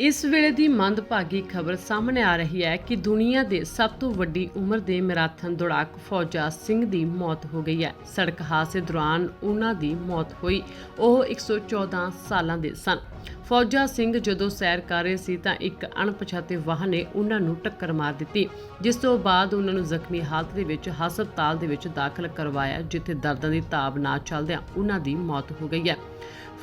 ਇਸ ਵੇਲੇ ਦੀ ਮੰਦਭਾਗੀ ਖਬਰ ਸਾਹਮਣੇ ਆ ਰਹੀ ਹੈ ਕਿ ਦੁਨੀਆ ਦੇ ਸਭ ਤੋਂ ਵੱਡੀ ਉਮਰ ਦੇ ਮੈਰਾਥਨ ਦੌੜਾਕ ਫੌਜਾ ਸਿੰਘ ਦੀ ਮੌਤ ਹੋ ਗਈ ਹੈ। ਸੜਕ ਹਾਦਸੇ ਦੌਰਾਨ ਉਹਨਾਂ ਦੀ ਮੌਤ ਹੋਈ। ਉਹ 114 ਸਾਲਾਂ ਦੇ ਸਨ। ਫੌਜਾ ਸਿੰਘ ਜਦੋਂ ਸੈਰ ਕਰ ਰਹੇ ਸੀ ਤਾਂ ਇੱਕ ਅਣਪਛਾਤੇ ਵਾਹਨ ਨੇ ਉਹਨਾਂ ਨੂੰ ਟੱਕਰ ਮਾਰ ਦਿੱਤੀ, ਜਿਸ ਤੋਂ ਬਾਅਦ ਉਹਨਾਂ ਨੂੰ ਜ਼ਖਮੀ ਹਾਲਤ ਦੇ ਵਿੱਚ ਹਸਪਤਾਲ ਦੇ ਵਿੱਚ ਦਾਖਲ ਕਰਵਾਇਆ, ਜਿੱਥੇ ਦਰਦਾਂ ਦੀ ਤਾਬ ਨਾ ਚੱਲਦਿਆਂ ਉਹਨਾਂ ਦੀ ਮੌਤ ਹੋ ਗਈ ਹੈ।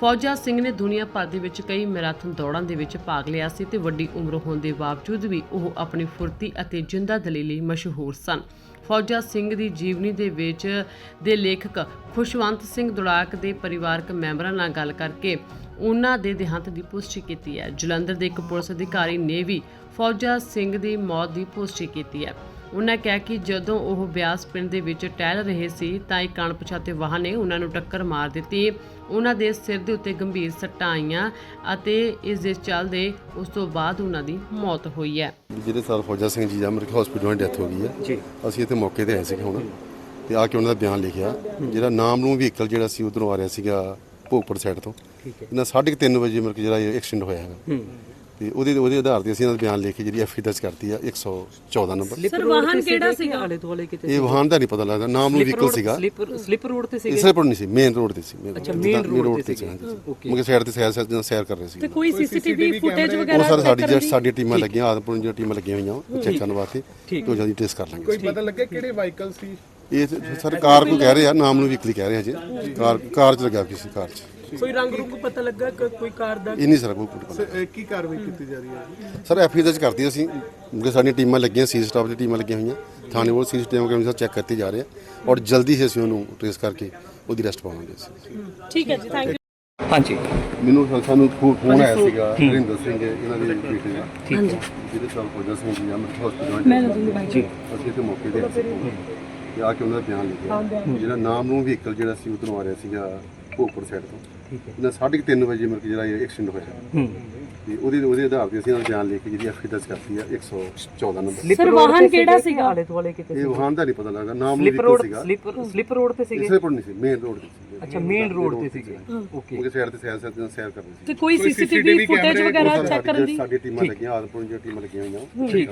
ਫੌਜਾ ਸਿੰਘ ਨੇ ਦੁਨੀਆ ਭਰ ਦੇ ਵਿੱਚ ਕਈ ਮੈਰਾਥਨ ਦੌੜਾਂ ਦੇ ਵਿੱਚ ਭਾਗ ਲਿਆ ਸੀ ਤੇ ਵੱਡੀ ਉਮਰ ਹੋਣ ਦੇ ਬਾਵਜੂਦ ਵੀ ਉਹ ਆਪਣੀ ਫੁਰਤੀ ਅਤੇ ਜਿੰਦਾ ਦਿਲੀ ਲਈ ਮਸ਼ਹੂਰ ਸਨ। ਫੌਜਾ ਸਿੰਘ ਦੀ ਜੀਵਨੀ ਦੇ ਵਿੱਚ ਦੇ ਲੇਖਕ ਖੁਸ਼ਵੰਤ ਸਿੰਘ ਦੁੜਾਕ ਦੇ ਪਰਿਵਾਰਕ ਮੈਂਬਰਾਂ ਨਾਲ ਗੱਲ ਕਰਕੇ ਉਹਨਾਂ ਦੇ ਦੇਹਾਂਤ ਦੀ ਪੁਸ਼ਟੀ ਕੀਤੀ ਹੈ। ਜਲੰਧਰ ਦੇ ਇੱਕ ਪੁਲਿਸ ਅਧਿਕਾਰੀ ਨੇ ਵੀ ਫੌਜਾ ਸਿੰਘ ਦੀ ਮੌਤ ਦੀ ਪੁਸ਼ਟੀ ਕੀਤੀ ਹੈ। ਉਹਨਾਂ ਕਿਹਾ ਕਿ ਜਦੋਂ ਉਹ ਬਿਆਸ ਪਿੰਡ ਦੇ ਵਿੱਚ ਟਹਿਲ ਰਹੇ ਸੀ ਤਾਂ ਇੱਕ ਅਣਪਛਾਤੇ ਵਾਹਨ ਨੇ ਉਹਨਾਂ ਨੂੰ ਟੱਕਰ ਮਾਰ ਦਿੱਤੀ। ਉਹਨਾਂ ਦੇ ਸਿਰ ਦੇ ਉੱਤੇ ਗੰਭੀਰ ਸੱਟਾਂ ਆਈਆਂ ਅਤੇ ਇਸ ਦੇ ਚੱਲਦੇ ਉਸ ਤੋਂ ਬਾਅਦ ਉਹਨਾਂ ਦੀ ਮੌਤ ਹੋਈ ਹੈ। ਜਿਹੜੇ ਸਰ ਫੌਜਾ ਸਿੰਘ ਜੀ ਆ ਮੇਰੇ ਹਸਪੀਟਲ ਵਿੱਚ ਡੈਥ ਹੋ ਗਈ ਹੈ। ਜੀ। ਅਸੀਂ ਇੱਥੇ ਮੌਕੇ ਤੇ ਆਏ ਸੀਗੇ ਹੁਣ ਤੇ ਆ ਕੇ ਉਹਨਾਂ ਦਾ ਬਿਆਨ ਲਿਖਿਆ। ਜਿਹੜਾ ਨਾਮ ਨੂੰ ਵਹੀਕਲ ਜਿਹੜਾ ਸੀ ਉਧਰੋਂ ਆ ਰਿਹਾ ਸੀਗਾ ਭੋਗਪੁਰ ਸਾਈਡ ਤੋਂ। ਠੀਕ ਹੈ। ਇਹਨਾਂ 3:30 ਵਜੇ ਕੋਲ ਜਿਹੜਾ ਇਹ ਐਕਸੀਡੈਂਟ ਹੋਇਆ ਹੈਗਾ। ਤੇ ਉਹਦੇ ਉਹਦੇ ਆਧਾਰ ਤੇ ਅਸੀਂ ਇਹਨਾਂ ਦਾ ਬਿਆਨ ਲਿਖ ਕੇ ਜਿਹੜੀ ਐਫ ਦਰਜ ਕਰਤੀ ਆ 114 ਨੰਬਰ। ਸਰ ਵਾਹਨ ਕਿਹੜਾ ਸੀਗਾ? ਆਲੇ ਦੁਆਲੇ ਕਿਤੇ ਇਹ ਵਾਹਨ ਦਾ ਨਹੀਂ ਪਤਾ ਲੱਗਦਾ ਨਾਮ ਨੂੰ ਵਹੀਕਲ ਸੀਗਾ। ਸਲਿਪ ਸਲਿਪ ਰੋਡ ਤੇ ਸੀਗੇ? ਇਸੇ ਪਰ ਨਹੀਂ ਸੀ ਮੇਨ ਰੋਡ ਤੇ ਸੀ ਅੱਛਾ, main road ਤੇ ਸੀ। ਮੁਕੇ ਸਾਈਡ ਤੇ ਸੈਰ ਸੈਰ ਸੈਰ ਕਰ ਰਹੇ ਸੀ ਤੇ ਕੋਈ ਸੀਸੀਟੀਵੀ ਫੁਟੇਜ ਉਹ ਵਗੈਰਾ ਸਰ ਸਾਡੀ ਜਿਹੜੀ ਸਾਡੀ ਟੀਮਾਂ ਲੱਗੀਆਂ ਆਦਮਪੁਰ ਦੀਆਂ ਟੀਮਾਂ ਲੱਗੀਆਂ ਹੋਈਆਂ ਉਹ ਚੈੱਕ ਕਰਨ ਵਾਸਤੇ। ਤੋਂ ਜਲਦੀ ਟੈਸਟ ਕਰ ਲਾਂਗੇ ਕੋਈ ਪਤਾ ਲੱਗਿਆ ਕਿਹੜੇ ਵਾਹੀਕਲ ਸੀ? ਇਹ ਤੇ ਸਰ ਕਾਰ ਕੋ ਕਹਿ ਰਹੇ ਨਾਮ ਨੂੰ ਵੀਕਲੀ ਕਹਿ ਰਹੇ ਜੀ ਕਾਰ ਕਾਰ ਚ ਲੱਗਾ ਕਿਸੇ ਕਾਰ ਚ। ਕੋਈ ਰੰਗ ਰੁੰਗ ਪਤਾ ਲੱਗਾ ਕਿ ਕੋਈ ਕਾਰ ਦਾ? ਇਹ ਨਹੀਂ ਸਰ ਕੋਈ ਪਤਾ ਸ- ਇਹ ਕੀ ਕਾਰਵਾਈ ਕੀਤੀ ਜਾ ਰਹੀ ਹੈ? ਸਰ ਐਫ ਦਰਜ ਕਰਤੀ ਅਸੀਂ। ਕਿਉਂਕਿ ਸਾਡੀਆਂ ਟੀਮਾਂ ਲੱਗੀਆਂ ਸੀ ਸਟਾਫ ਦੀ ਟੀਮਾਂ ਲੱਗੀਆਂ ਹੋਈਆਂ। ਥਾਣੇ ਵੱਲ ਸੀ ਟੀਮਾਂ ਕੈਮਰਾ ਚੈੱਕ ਕਰਤੇ ਜਾ ਰਹੇ ਆ ਔਰ ਜਲਦੀ ਹੀ ਅਸੀਂ ਉਹਨੂੰ ਟ੍ਰੇਸ ਕਰਕੇ ਉਹਦੀ ਰੈਸਟ ਪਾਵਾਂਗੇ ਅਸੀਂ। ਠੀਕ ਹੈ ਜੀ ਥੈਂਕ ਯੂ ਹਾਂਜੀ। ਮੈਨੂੰ ਸਾ- ਸਾਨੂੰ ਫੋਨ ਆਇਆ ਸੀਗਾ ਹਰਿੰਦਰ ਸਿੰਘ ਇਹਨਾਂ ਦੇ ਬੇਟੇ ਦਾ। ਠੀਕ ਹੈ। ਜਿਹਦੇ ਸਾਲ ਫੌਜਾ ਸਿੰਘ ਜੀ ਅਮਰ ਹਸਪੀਟਲ ਜੀ। ਅਸੀਂ ਇੱਥੇ ਮੌਕੇ ਤੇ ਤੇ ਆ ਕੇ ਉਹਨਾਂ ਦਾ ਬਿਆਨ ਲਿਖਿਆ। ਜਿਹੜਾ ਨਾਮ ਨੂੰ ਵਹੀਕਲ ਜਿਹੜਾ ਸੀ ਉਧਰੋਂ ਆ ਰਿਹਾ ਸੀਗਾ ਭੋਗਪੁਰ ਸਾਈਡ ਤੋਂ। ਠੀਕ ਹੈ। ਇਹਨਾਂ 3:30 ਵਜੇ ਮੇਰੇ ਕੋਲ ਜਿਹੜਾ ਇਹ ਐਕਸੀਡੈਂਟ ਹੋਇਆ। ਹੂੰ। ਤੇ ਉਹਦੇ ਉਹਦੇ ਆਧਾਰ ਤੇ ਅਸੀਂ ਦਾ ਬਿਆਨ ਲਿਖ ਕੇ ਜਿਹੜੀ ਐਫ ਦਰਜ ਕਰਤੀ ਆ 114 ਨੰਬਰ। ਸਰ ਵਾਹਨ ਕਿਹੜਾ ਸੀਗਾ? ਆਲੇ ਦੁਆਲੇ ਕਿਤੇ ਇਹ ਵਾਹਨ ਦਾ ਨਹੀਂ ਪਤਾ ਲੱਗਦਾ ਨਾਮ ਨੂੰ ਸਲਿਪ ਵਹੀਕਲ ਰੋਡ ਸੀਗਾ। ਸਲਿਪ ਸਲਿਪ ਰੋਡ ਤੇ ਸੀਗੇ? ਪਰ ਨਹੀਂ ਸੀ ਮੇਨ ਰੋਡ ਤੇ ਸੀ ਅੱਛਾ ਮੇਨ ਰੋਡ ਤੇ ਸੀਗੇ। ਓਕੇ ਉਹਦੇ ਸਾਈਡ ਤੇ ਸੈਰ ਸੈਰ ਸੈਰ ਕਰ ਰਹੇ ਸੀ। ਤੇ ਕੋਈ ਸੀਸੀਟੀਵੀ ਫੁਟੇਜ ਵਗੈਰਾ ਚੈੱਕ ਕਰਨ ਦੀ? ਸਾਡੀ ਟੀਮਾਂ ਲੱਗੀਆਂ ਆਦਮਪੁਰ ਦੀਆਂ ਟੀਮਾਂ ਲੱਗੀਆਂ ਹੋਈਆਂ। ਠੀਕ।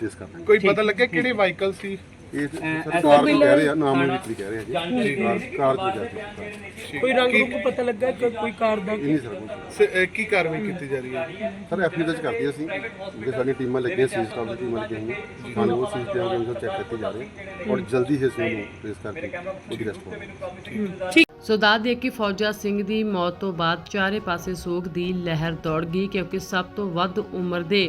ਟੈਸਟ ਕਰ ਲਾਂਗੇ ਕੋਈ ਪਤਾ ਲੱਗਿਆ ਕਿਹੜੇ ਵਾਹੀਕਲ ਸੀ? ਇਹ ਤੇ ਸਰ ਕਾਰ ਨੂੰ ਕਹਿ ਰਹੇ ਆ ਨਾਮ ਨੂੰ ਵੀ ਕਹਿ ਰਹੇ ਆ ਜੀ। ਕਾਰ ਕਾਰ ਤੋਂ ਜਾ ਕੇ ਕੋਈ ਰੰਗ ਰੁੰਗ ਪਤਾ ਲੱਗਾ ਕਿ ਕੋਈ ਕਾਰ ਦਾ ਇਹ ਨਹੀਂ ਸਰ ਕੋਈ ਸ- ਇਹ ਕੀ ਕਾਰਵਾਈ ਕੀਤੀ ਜਾ ਰਹੀ ਹੈ? ਸਰ ਐਫ ਦਰਜ ਕਰਤੀ ਅਸੀਂ ਕਿਉਂਕਿ ਸਾਡੀਆਂ ਟੀਮਾਂ ਲੱਗੀਆਂ ਸੀ ਸਟਾਫ ਦੀ ਟੀਮਾਂ ਲੱਗੀਆਂ ਹੋਈਆਂ। ਥਾਣੇ ਉਹ ਸੀ ਕੈਮਰਾ ਚੈੱਕ ਕਰਤੇ ਜਾ ਰਹੇ ਆ ਔਰ ਜਲਦੀ ਹੀ ਅਸੀਂ ਉਹਨੂੰ ਟ੍ਰੇਸ ਕਰਕੇ ਉਹਦੀ ਰੈਸਟ ਪਾਵਾਂਗੇ ਸੋ ਦੱਸ ਦਈਏ ਕਿ ਫੌਜਾ ਸਿੰਘ ਦੀ ਮੌਤ ਤੋਂ ਬਾਅਦ ਚਾਰੇ ਪਾਸੇ ਸੋਗ ਦੀ ਲਹਿਰ ਦੌੜ ਗਈ ਕਿਉਂਕਿ ਸਭ ਤੋਂ ਵੱਧ ਉਮਰ ਦੇ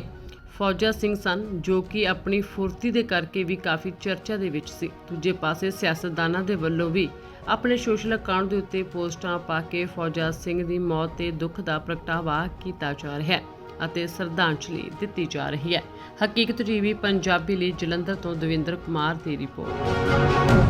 ਫੌਜਾ ਸਿੰਘ ਸਨ, ਜੋ ਕਿ ਆਪਣੀ ਫੁਰਤੀ ਦੇ ਕਰਕੇ ਵੀ ਕਾਫੀ ਚਰਚਾ ਦੇ ਵਿੱਚ ਸੀ। ਦੂਜੇ ਪਾਸੇ ਸਿਆਸਤਦਾਨਾਂ ਦੇ ਵੱਲੋਂ ਵੀ ਆਪਣੇ ਸੋਸ਼ਲ ਅਕਾਊਂਟ ਦੇ ਉੱਤੇ ਪੋਸਟਾਂ ਪਾ ਕੇ ਫੌਜਾ ਸਿੰਘ ਦੀ ਮੌਤ ਤੇ ਦੁੱਖ ਦਾ ਪ੍ਰਗਟਾਵਾ ਕੀਤਾ ਜਾ ਰਿਹਾ ਹੈ ਅਤੇ ਸ਼ਰਧਾਂਜਲੀ ਦਿੱਤੀ ਜਾ ਰਹੀ ਹੈ। ਹਕੀਕਤ ਟੀਵੀ, ਪੰਜਾਬੀ ਲਈ ਜਲੰਧਰ ਤੋਂ ਦਵਿੰਦਰ ਕੁਮਾਰ ਦੀ ਰਿਪੋਰਟ।